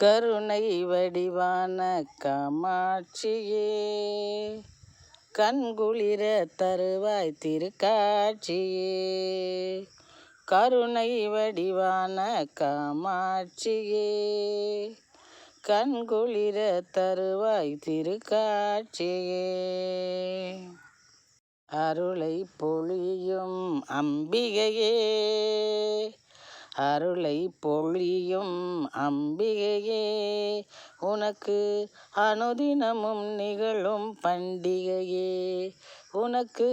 கருணை வடிவான காமாட்சியே. கண்குளிர தருவாய் திருக்காட்சியே. கருணை வடிவான காமாட்சியே. கண்குளிர தருவாய் திருக்காட்சியே. அருளை பொழியும் அம்பிகையே. அருளை பொழியும் அம்பிகையே. உனக்கு அனுதினமும் நிகழும் பண்டிகையே. உனக்கு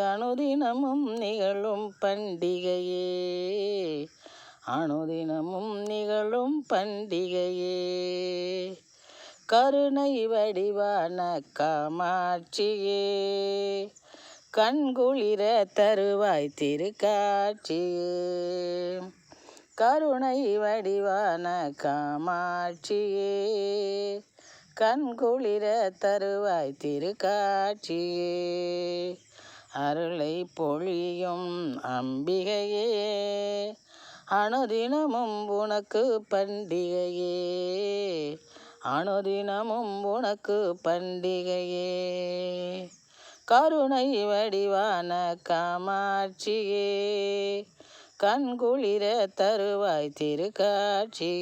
அனுதினமும் நிகழும் பண்டிகையே. அனுதினமும் நிகழும் பண்டிகையே. கருணை வடிவான காமாட்சியே. கண்குளிர தருவாய் திருக்காட்சியே. கருணை வடிவான காமாட்சியே. கண்குளிர தருவாய் திருக்காட்சியே. அருளை பொழியும் அம்பிகையே. அனுதினமும் உனக்கு பண்டிகையே. அனுதினமும் உனக்கு பண்டிகையே. கருணை வடிவான காமாட்சியே. கண்குளிர தருவாய் திருக்காட்சி.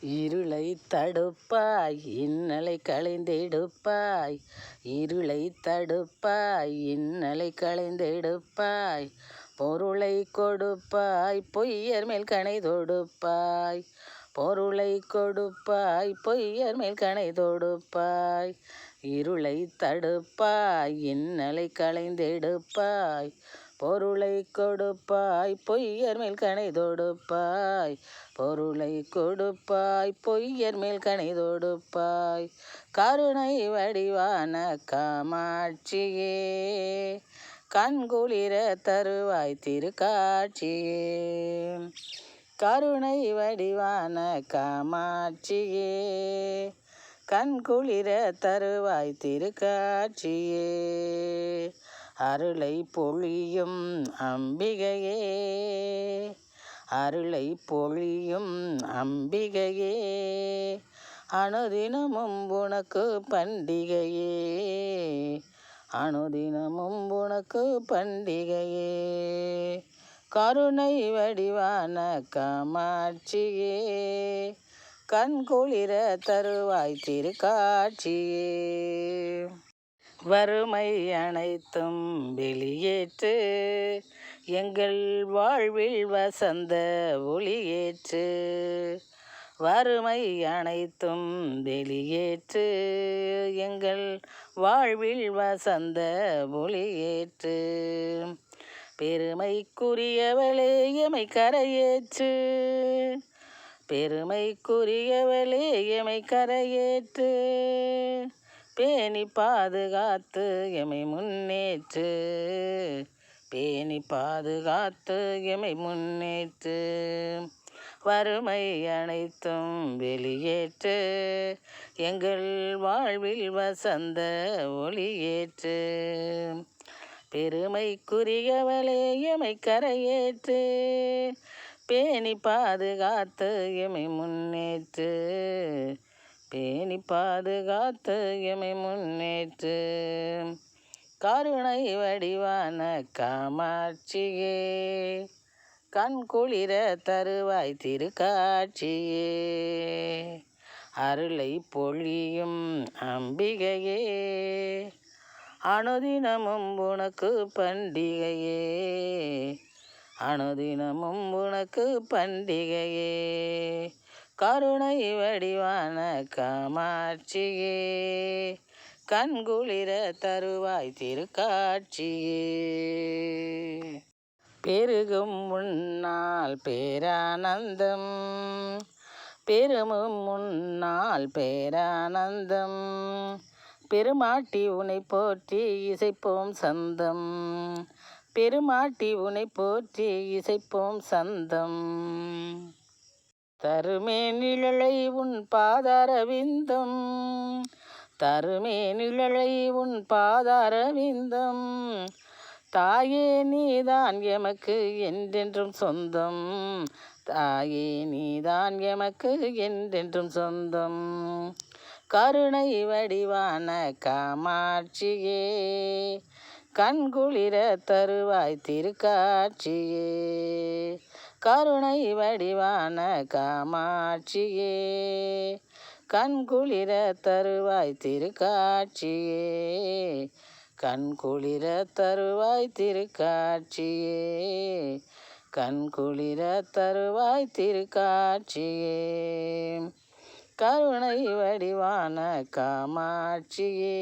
இருளை தடுப்பாய் இன்னலை களைந்தெடுப்பாய். இருளை தடுப்பாய் இன்னலை களைந்தெடுப்பாய். பொருளை கொடுப்பாய் பொய்யர் மேல் கணை தொடுப்பாய். பொருளை கொடுப்பாய் பொய்யர் மேல் கணை தொடுப்பாய். இருளை தடுப்பாய் இன்னலை களைந்தெடுப்பாய். பொருளை கொடுப்பாய் பொய்யர் மேல் கணை தொடுப்பாய். பொருளை கொடுப்பாய் பொய்யர் மேல் கணை தொடுப்பாய். கருணை வடிவான காமாட்சியே கண்குளிர தருவாய் திருக்காட்சியே. கருணை வடிவான காமாட்சியே கண்குளிர தருவாய் திருக்காட்சியே. அருளை பொழியும் அம்பிகையே. அருளை பொழியும் அம்பிகையே. அனுதினமும் உனக்கு பண்டிகையே. அனுதினமும் உனக்கு பண்டிகையே. கருணை வடிவான காமாட்சியே. கண் குளிர தருவாய் திருக்காட்சியே. வறுமை அனைத்தும் வெளியேற்று எங்கள் வாழ்வில் வசந்த ஒளியேற்று வறுமை அனைத்தும் வெளியேற்று எங்கள் வாழ்வில் வசந்த ஒளியேற்று. பெருமைக்குரியவளே எமை கரையேற்று. பெருமைக்குரியவளே எமை கரையேற்று. பேணி பாதுகாத்து எமை முன்னேற்று. பேணி பாதுகாத்து எமை முன்னேற்று. வறுமை அனைத்தும் வெளியேற்று. எங்கள் வாழ்வில் வசந்த ஒளியேற்று பெருமைக்குரியவளே எமை கரையேற்று. பேணி பாதுகாத்து எமை முன்னேற்று. பேணி பாதுகாத்து எமை முன்னேற்று. கருணை வடிவான காமாட்சியே கண்குளிர தருவாய் திருக்காட்சியே. அருளை பொழியும் அம்பிகையே அனுதினமும் உனக்கு பண்டிகையே. அனுதினமும் உனக்கு பண்டிகையே கருணை வடிவான காமாட்சியே கண்குளிர தருவாய் திருக்காட்சியே. பெருகும் முன்னால் பேரானந்தம் பெருமும் முன்னால் பேரானந்தம். பெருமாட்டி உனை போற்றி இசைப்போம் சந்தம் பெருமாட்டி உனை போற்றி இசைப்போம் சந்தம். தருமே நிழலை உன் பாதரவிந்தம். தருமே நிழலை உன் பாதரவிந்தம். தாயே நீதான் எமக்கு என்றென்றும் சொந்தம். தாயே நீதான் எமக்கு என்றென்றும் சொந்தம். கருணை வடிவான காமாட்சியே கண்குளிர தருவாய் திருக்காட்சியே. கருணை வடிவான காமாட்சியே. கண்குளிர தருவாய் திருக்காட்சியே. கண்குளிர தருவாய் திருக்காட்சியே. கண்குளிர தருவாய் திருக்காட்சியே. கருணை வடிவான காமாட்சியே.